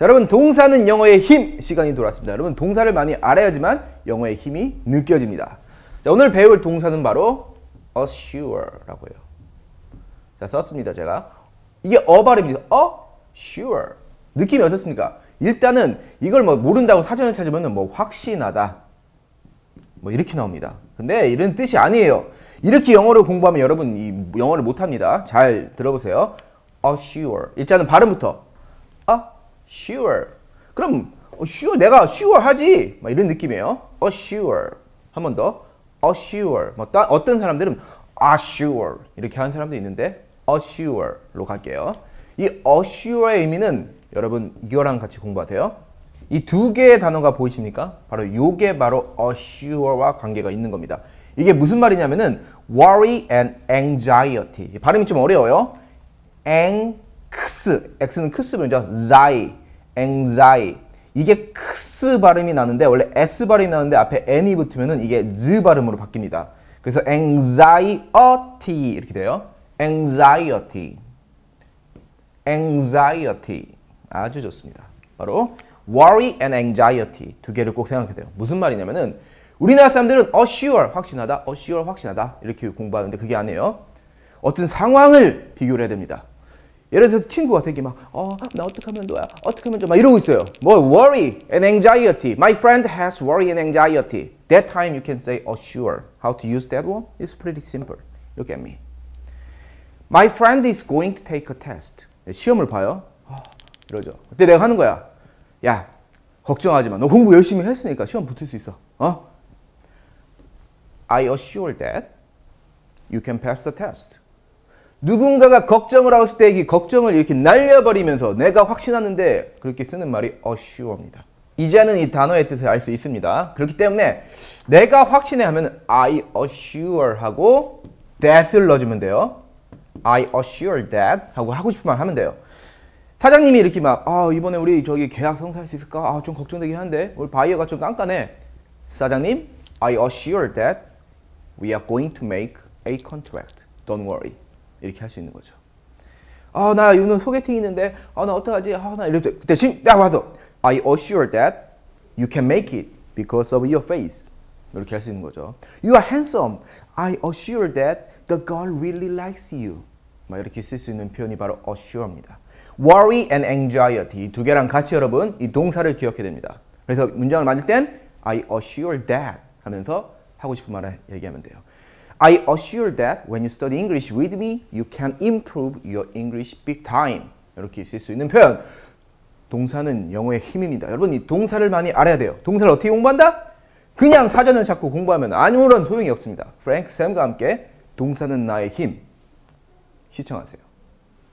자, 여러분 동사는 영어의 힘 시간이 돌아왔습니다. 여러분 동사를 많이 알아야지만 영어의 힘이 느껴집니다. 자, 오늘 배울 동사는 바로 assure라고 해요. 자, 썼습니다. 제가 이게 어 발음입니다. assure 느낌이 어떻습니까? 일단은 이걸 뭐 모른다고 사전을 찾으면 뭐 확신하다 뭐 이렇게 나옵니다. 근데 이런 뜻이 아니에요. 이렇게 영어를 공부하면 여러분 이 영어를 못 합니다. 잘 들어보세요. assure 일단은 발음부터 assure 그럼 sure 내가 sure 하지 막 이런 느낌이에요. assure 한 번 더 assure 뭐 따, 어떤 사람들은 assure 이렇게 하는 사람도 있는데 assure로 갈게요. 이 assure의 의미는 여러분 이거랑 같이 공부하세요. 이 두 개의 단어가 보이십니까? 바로 요게 바로 assure와 관계가 있는 겁니다. 이게 무슨 말이냐면은 worry and anxiety. 발음이 좀 어려워요. anx, x는 크스면죠. zai, anxiety. 이게 크스 발음이 나는데 원래 s 발음이 나는데 앞에 n이 붙으면은 이게 z 발음으로 바뀝니다. 그래서 anxiety 이렇게 돼요. anxiety. anxiety. 아주 좋습니다. 바로 worry and anxiety 두 개를 꼭 생각해야 돼요. 무슨 말이냐면은 우리나라 사람들은 assure 확신하다, assure 확신하다 이렇게 공부하는데 그게 아니에요. 어떤 상황을 비교를 해야 됩니다. 예를 들어서 친구가 되게 막, 어, 나 어떻게 하면 좋아? 어떻게 하면 좋아? 막 이러고 있어요. 뭐, worry and anxiety. My friend has worry and anxiety. That time you can say assure. How to use that one? It's pretty simple. Look at me. My friend is going to take a test. 시험을 봐요. 어, 이러죠. 그때 내가 하는 거야. 야, 걱정하지 마. 너 공부 열심히 했으니까 시험 붙을 수 있어. 어? I assure that you can pass the test. 누군가가 걱정을 하고 있을 때이 걱정을 이렇게 날려버리면서 내가 확신하는데 그렇게 쓰는 말이 assure입니다. 이제는 이 단어의 뜻을 알 수 있습니다. 그렇기 때문에 내가 확신해 하면 I assure 하고 that을 넣어주면 돼요. I assure that 하고 하고 싶은 말 하면 돼요. 사장님이 이렇게 막, 아, 이번에 우리 저기 계약 성사할 수 있을까? 아, 좀 걱정되긴 한데, 우리 바이어가 좀 깐깐해. 사장님, I assure that we are going to make a contract. Don't worry. 이렇게 할 수 있는 거죠. 아, 나 오늘 소개팅 있는데, 아, 나 어떡하지? 아, 나 이럴 때, 지금 딱 와서, I assure that you can make it because of your face. 이렇게 할 수 있는 거죠. You are handsome. I assure that the girl really likes you. 막 이렇게 쓸 수 있는 표현이 바로 assure입니다. worry and anxiety 두 개랑 같이 여러분 이 동사를 기억해야 됩니다. 그래서 문장을 만들 땐 I assure that 하면서 하고 싶은 말을 얘기하면 돼요. I assure that when you study English with me, you can improve your English big time. 이렇게 쓸 수 있는 표현. 동사는 영어의 힘입니다. 여러분 이 동사를 많이 알아야 돼요. 동사를 어떻게 공부한다? 그냥 사전을 찾고 공부하면 아무런 소용이 없습니다. 프랭크 샘과 함께 동사는 나의 힘 시청하세요.